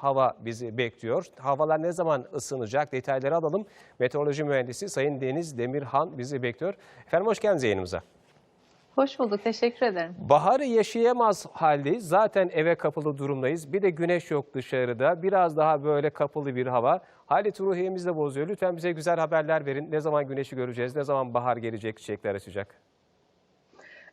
hava bizi bekliyor. Havalar ne zaman ısınacak detayları alalım. Meteoroloji mühendisi Sayın Deniz Demirhan bizi bekliyor. Efendim hoş geldiniz yayınımıza. Hoş bulduk, teşekkür ederim. Baharı yaşayamaz haldeyiz. Zaten eve kapalı durumdayız. Bir de güneş yok dışarıda. Biraz daha böyle kapalı bir hava. Halit ruhiyemizi de bozuyor. Lütfen bize güzel haberler verin. Ne zaman güneşi göreceğiz? Ne zaman bahar gelecek, çiçekler açacak?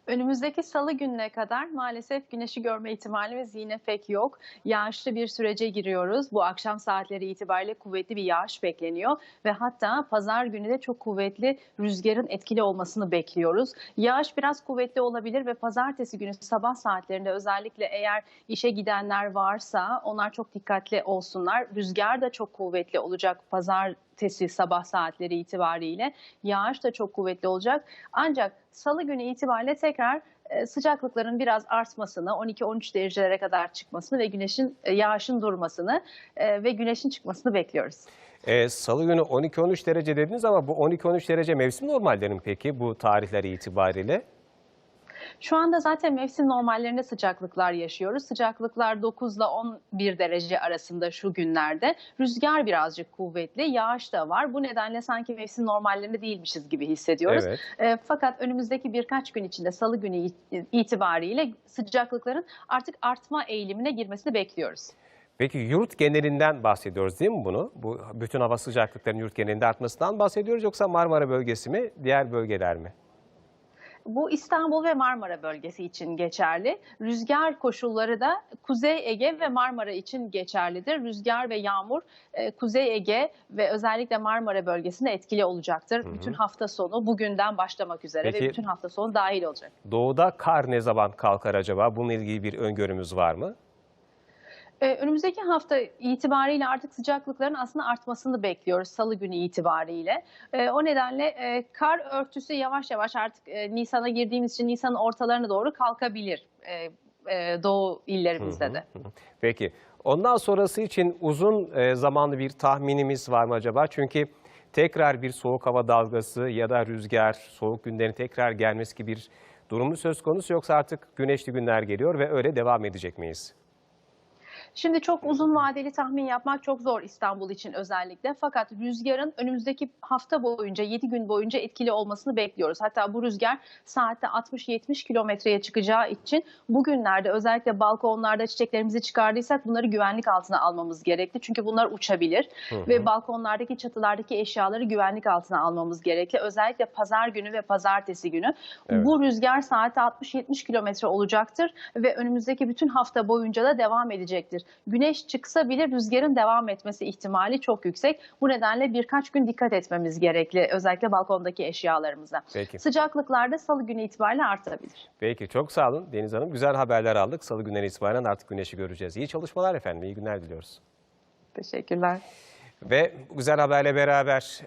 Önümüzdeki salı gününe kadar maalesef güneşi görme ihtimalimiz yine pek yok. Yağışlı bir sürece giriyoruz. Bu akşam saatleri itibariyle kuvvetli bir yağış bekleniyor ve hatta pazar günü de çok kuvvetli rüzgarın etkili olmasını bekliyoruz. Yağış biraz kuvvetli olabilir ve pazartesi günü sabah saatlerinde özellikle eğer işe gidenler varsa onlar çok dikkatli olsunlar. Rüzgar da çok kuvvetli olacak pazartesi sabah saatleri itibariyle. Yağış da çok kuvvetli olacak. Ancak salı günü itibariyle tekrar e, sıcaklıkların biraz artmasını, 12-13 derecelere kadar çıkmasını ve güneşin e, yağışın durmasını e, ve güneşin çıkmasını bekliyoruz. Ee, Salı günü 12-13 derece dediniz ama bu 12-13 derece mevsim normallerin peki bu tarihler itibariyle? Şu anda zaten mevsim normallerinde sıcaklıklar yaşıyoruz. Sıcaklıklar 9 ile 11 derece arasında şu günlerde. Rüzgar birazcık kuvvetli, yağış da var. Bu nedenle sanki mevsim normallerinde değilmişiz gibi hissediyoruz. Evet. E, fakat önümüzdeki birkaç gün içinde salı günü it- itibariyle sıcaklıkların artık artma eğilimine girmesini bekliyoruz. Peki yurt genelinden bahsediyoruz değil mi bunu? Bu bütün hava sıcaklıklarının yurt genelinde artmasından bahsediyoruz yoksa Marmara bölgesi mi, diğer bölgeler mi? Bu İstanbul ve Marmara bölgesi için geçerli. Rüzgar koşulları da Kuzey Ege ve Marmara için geçerlidir. Rüzgar ve yağmur e, Kuzey Ege ve özellikle Marmara bölgesinde etkili olacaktır. Bütün hafta sonu bugünden başlamak üzere Peki- ve bütün hafta sonu dahil olacak. Doğuda kar ne zaman kalkar acaba? Bununla ilgili bir öngörümüz var mı? Ee, önümüzdeki hafta itibariyle artık sıcaklıkların aslında artmasını bekliyoruz salı günü itibariyle. Ee, o nedenle e, kar örtüsü yavaş yavaş artık e, Nisan'a girdiğimiz için Nisan'ın ortalarına doğru kalkabilir e, doğu illerimizde de. Peki. Ondan sonrası için uzun zamanlı bir tahminimiz var mı acaba? Çünkü tekrar bir soğuk hava dalgası ya da rüzgar, soğuk günlerin tekrar gelmesi gibi bir durumu söz konusu yoksa artık güneşli günler geliyor ve öyle devam edecek miyiz? Şimdi çok uzun vadeli tahmin yapmak çok zor İstanbul için özellikle. Fakat rüzgarın önümüzdeki hafta boyunca 7 gün boyunca etkili olmasını bekliyoruz. Hatta bu rüzgar saatte 60-70 kilometreye çıkacağı için bugünlerde özellikle balkonlarda çiçeklerimizi çıkardıysak bunları güvenlik altına almamız gerekli. Çünkü bunlar uçabilir ve balkonlardaki çatılardaki eşyaları güvenlik altına almamız gerekli. Özellikle pazar günü ve pazartesi günü Evet. bu rüzgar saatte 60-70 kilometre olacaktır ve önümüzdeki bütün hafta boyunca da devam edecektir. Güneş çıksa bile rüzgarın devam etmesi ihtimali çok yüksek. Bu nedenle birkaç gün dikkat etmemiz gerekli özellikle balkondaki eşyalarımıza. Peki. Sıcaklıklar da salı günü itibariyle artabilir. Peki çok sağ olun Deniz Hanım. Güzel haberler aldık. Salı günden itibaren artık güneşi göreceğiz. İyi çalışmalar efendim. İyi günler diliyoruz. Teşekkürler. Ve güzel haberle beraber